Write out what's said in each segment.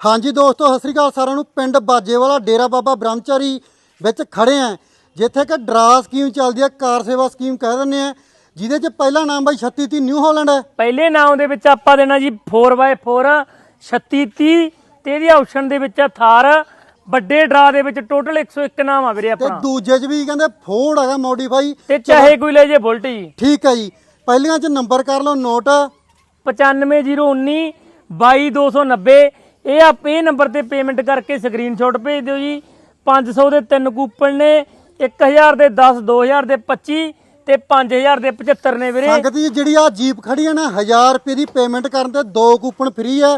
ਹਾਂਜੀ ਦੋਸਤੋ ਸਤਿ ਸ੍ਰੀ ਅਕਾਲ ਸਾਰਿਆਂ ਨੂੰ। ਪਿੰਡ ਬਾਜੇਵਾਲਾ ਡੇਰਾ ਬਾਬਾ ਬ੍ਰਹਮਚਾਰੀ ਵਿੱਚ ਖੜੇ ਆ। ਜਿੱਥੇ ਕਿ ਡਰਾ ਸਕੀਮ ਚੱਲਦੀ ਹੈ ਕਾਰ ਸੇਵਾ ਸਕੀਮ ਕਹਿ ਦਿੰਦੇ ਆ। ਜਿਹਦੇ 'ਚ ਪਹਿਲਾ ਨਾਮ ਬਾਈ 3630 ਨਿਊ ਹਾਲੈਂਡ। ਹੈ ਪਹਿਲੇ ਨਾਮ ਦੇ ਵਿੱਚ ਆਪਾਂ ਦੇਣਾ ਜੀ 4x4 3630 ਤੇ ਇਹਦੀ ਆਪਸ਼ਨ ਦੇ ਵਿੱਚ ਆ ਥਾਰ। ਵੱਡੇ ਡਰਾ ਦੇ ਵਿੱਚ ਟੋਟਲ 101 ਨਾਮ ਆ ਵੀਰੇ ਤੇ ਆਪਣਾ। ਦੂਜੇ 'ਚ ਵੀ ਕਹਿੰਦੇ ਫੋਰਡ ਹੈਗਾ ਮੋਡੀਫਾਈ ਤੇ ਚਾਹੇ ਕੋਈ ਲੈ ਜੇ ਬੁਲਟ ਜੀ। ਠੀਕ ਹੈ ਜੀ। ਪਹਿਲੀਆਂ 'ਚ ਨੰਬਰ ਕਰ ਲਓ ਨੋਟ 95019 22290 ਇਹ ਆਪ ਇਹ ਨੰਬਰ ਤੇ ਪੇਮੈਂਟ ਕਰਕੇ ਸਕਰੀਨਸ਼ਾਟ ਭੇਜ ਦਿਓ ਜੀ। 500 ਦੇ ਤਿੰਨ ਕੂਪਨ ਨੇ 1000 ਦੇ 10 2000 ਦੇ 25 ਤੇ 5000 ਦੇ 75 ਨੇ ਵੀਰੇ। ਸੰਗਤ ਜੀ ਜਿਹੜੀ ਆ ਜੀਪ ਖੜੀ ਹੈ ਨਾ 1000 ਰੁਪਏ ਦੀ ਪੇਮੈਂਟ ਕਰਨ ਤੇ ਦੋ ਕੂਪਨ ਫ੍ਰੀ ਹੈ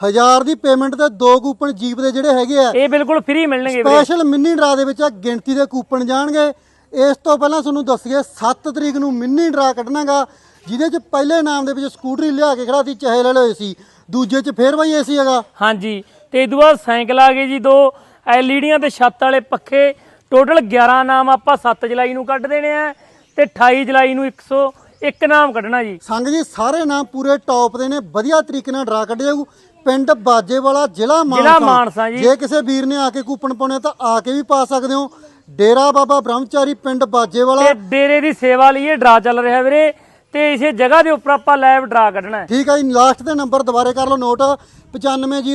1000 ਦੀ ਪੇਮੈਂਟ ਤੇ ਦੋ ਕੂਪਨ ਜੀਪ ਦੇ ਜਿਹੜੇ ਹੈਗੇ ਆ। ਇਹ ਬਿਲਕੁਲ ਫ੍ਰੀ ਮਿਲਣਗੇ ਵੀਰੇ। ਸਪੈਸ਼ਲ ਮਿੰਨੀ ਡਰਾ ਦੇ ਵਿੱਚ ਆ ਗਿਣਤੀ ਦੇ ਕੂਪਨ ਜਾਣਗੇ। ਇਸ ਤੋਂ ਪਹਿਲਾਂ ਤੁਹਾਨੂੰ ਦੱਸੀਏ 7 ਤਰੀਕ ਨੂੰ ਮਿੰਨੀ ਡਰਾ ਕੱਢਣਾਗਾ। ਜਿਹਦੇ ਚ ਪਹਿਲੇ ਨਾਮ ਦੇ ਵਿੱਚ ਸਕੂਟਰੀ ਲਿਆ ਕੇ ਖੜਾ ਸੀ ਚਾਹੇ ਲੈ ਲਓ ਸੀ ਦੂਜੇ ਚ ਫੇਰ ਬਾਈ ਏਸੀ ਹੈਗਾ। ਹਾਂਜੀ ਤੇ ਤੋਂ ਬਾਅਦ ਸਾਈਕਲ ਆ ਗਏ ਜੀ ਦੋ ਐਲਈਡੀਆਂ ਤੇ ਛੱਤ ਵਾਲੇ ਪੱਖੇ। ਟੋਟਲ 11 ਨਾਮ ਆਪਾਂ 7 ਜੁਲਾਈ ਨੂੰ ਕੱਢ ਦੇਣੇ ਆ ਤੇ 28 ਜੁਲਾਈ ਨੂੰ 101 ਨਾਮ ਕੱਢਣਾ ਜੀ। ਸੰਗ ਜੀ ਸਾਰੇ ਨਾਮ ਪੂਰੇ ਟੌਪ ਦੇ ਨੇ ਵਧੀਆ ਤਰੀਕੇ ਨਾਲ ਡਰਾ ਕੱਢਿਆ ਜਾਊ। ਪਿੰਡ ਬਾਜੇਵਾਲਾ ਜ਼ਿਲ੍ਹਾ ਜ਼ਿਲ੍ਹਾ ਮਾਨਸਾ ਜੀ। ਜੇ ਕਿਸੇ ਵੀਰ ਨੇ ਆ ਕੇ ਕੂਪਨ ਪਾਉਣੇ ਤਾਂ ਆ ਕੇ ਵੀ ਪਾ ਸਕਦੇ ਹੋ। ਡੇਰਾ ਬਾਬਾ ਬ੍ਰਹਮਚਾਰੀ ਪਿੰਡ ਬਾਜੇਵਾਲਾ। ਤੇ ਡੇਰੇ ਦੀ ਸੇਵਾ ਲਈ ਇਹ ਡਰਾ ਚੱਲ ਰਿਹਾ ਵੀਰੇ। ਤੇ ਇਸੇ ਜਗ੍ਹਾ ਦੇ ਉੱਪਰ ਆਪਾਂ ਲਾਈਵ ਡਰਾ ਕੱਢਣਾ ਹੈ। ਠੀਕ ਹੈ ਜੀ ਲਾਸਟ ਦੇ ਨੰਬਰ ਦੁਬਾਰੇ ਕਰ ਲਓ, ਨੋਟ 95 ਜੀ